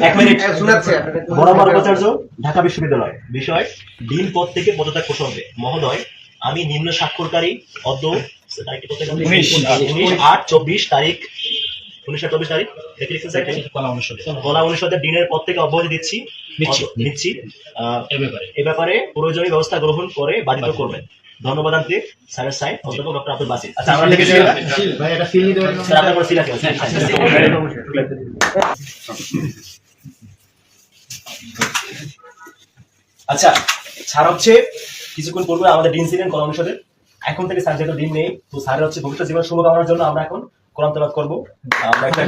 এক মিনিট। বরাবর উপাচার্য ঢাকা বিশ্ববিদ্যালয়। বিষয় ডিন পদ থেকে পদত্যাগ প্রসঙ্গে। মহোদয় আমি নিম্ন স্বাক্ষরকারী অদ্য উনিশ। আট চব্বিশ তারিখ উনিশ চব্বিশ তারিখ কলা ডিনের পদ থেকে অব্যাহতি দিচ্ছি। নিচ্ছি। অদ- নিচ্ছি আহ, এ ব্যাপারে। এ ব্যাপারে প্রয়োজনীয় ব্যবস্থা গ্রহণ করে বাধিত করবেন। ধন্যবাদ আনতে স্যারের সাইড অধ্যাপক ডক্টর আব্দুল বাসির। আচ্ছা আমরা লিখে দিলাম স্যার আপনার ফিল আছে? আচ্ছা স্যার হচ্ছে কিছুক্ষণ পূর্বে আমাদের ডিন ছিলেন কলা অনুষদের। এখন থেকে স্যার যেহেতু ডিন নেই তো স্যারের হচ্ছে ভবিষ্যৎ জীবন শুভকামনার জন্য আমরা এখন কোরআন তেলাওয়াত করব। আমরা একটা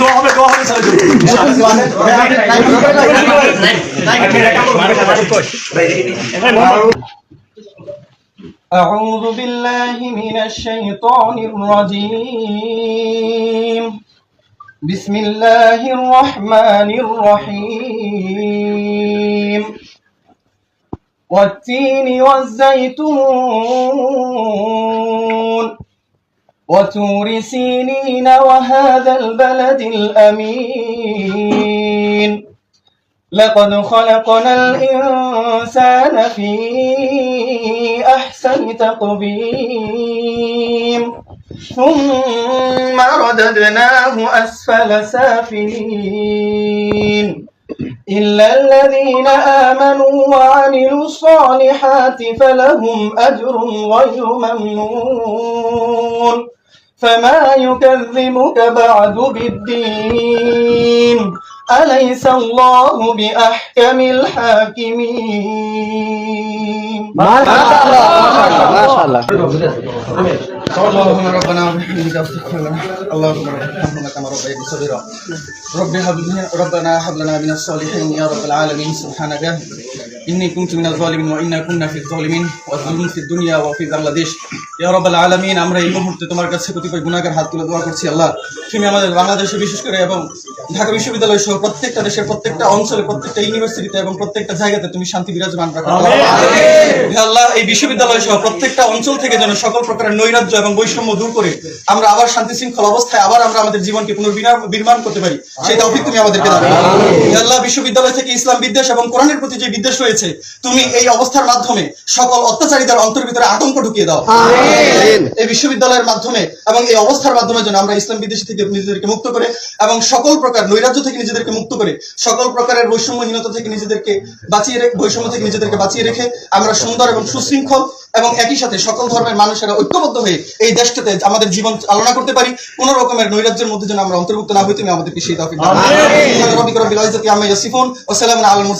দোয়া হবে দোয়া হবে স্যারের জন্য। أعوذ بالله من الشيطان الرجيم. بسم الله الرحمن الرحيم. والتين والزيتون. وتور سينين وهذا البلد الأمين. لقد خلقنا الإنسان في أحسن تقويم ثم رددناه أسفل سافلين. إلا الذين آمنوا وعملوا الصالحات فلهم أجر غير ممنون. فما يكذبك بعد بالدين. أليس الله بأحكم الحاكمين؟ ربنا هب لنا من الصالحين يا رب العالمين سبحانك اني كنت من الظالمين وانا كنا في الظالمين والظلم في الدنيا وفي بنغلاديش রাব্বাল আমরা এই মুহূর্তে তোমার কাছে কতিপয় গুনাহগার হাত তুলে দোয়া করছি আল্লাহ। তুমি আমাদের বাংলাদেশে বিশেষ করে এবং ঢাকা বিশ্ববিদ্যালয় সহ প্রত্যেকটা দেশের প্রত্যেকটা অঞ্চলে প্রত্যেকটা ইউনিভার্সিটিতে এবং প্রত্যেকটা জায়গাতে তুমি শান্তি বিরাজমান রাখো। আল্লাহ এই বিশ্ববিদ্যালয় সহ প্রত্যেকটা অঞ্চল থেকে যেন সকল প্রকারের নৈরাজ্য এবং বৈষম্য দূর করে আমরা আবার শান্তি শৃঙ্খল অবস্থায় আবার আমরা আমাদের জীবনকে পুনর্নির্মাণ করতে পারি সেই তৌফিক তুমি আমাদেরকে দাও। আল্লাহ বিশ্ববিদ্যালয় থেকে ইসলাম বিদ্বেষ এবং কোরআনের প্রতি যে বিদ্বেষ রয়েছে তুমি এই অবস্থার মাধ্যমে সকল অত্যাচারীদের অন্তর ভিতরে আতঙ্ক ঢুকিয়ে দাও। এই বিশ্ববিদ্যালয়ের মাধ্যমে এবং এই অবস্থার মাধ্যমে যেন আমরা ইসলাম বিদ্বেষী থেকে নিজেদেরকে মুক্ত করে এবং সকল প্রকার নৈরাজ্য থেকে নিজেদেরকে মুক্ত করে সকল প্রকারের বৈষম্যহীনতা থেকে নিজেদেরকে বাঁচিয়ে রেখে বৈষম্য থেকে নিজেদেরকে বাঁচিয়ে রেখে আমরা সুন্দর এবং সুশৃঙ্খল এবং একই সাথে সকল ধর্মের মানুষেরা ঐক্যবদ্ধ হয়ে এই দেশটাতে আমাদের জীবন চালনা করতে পারি। কোন রকমের নৈরাজ্যের মধ্যে যেন আমরা অন্তর্ভুক্ত না হই তুমি আমাদেরকে সেই তৌফিক আমিন। ওয়া সালামুন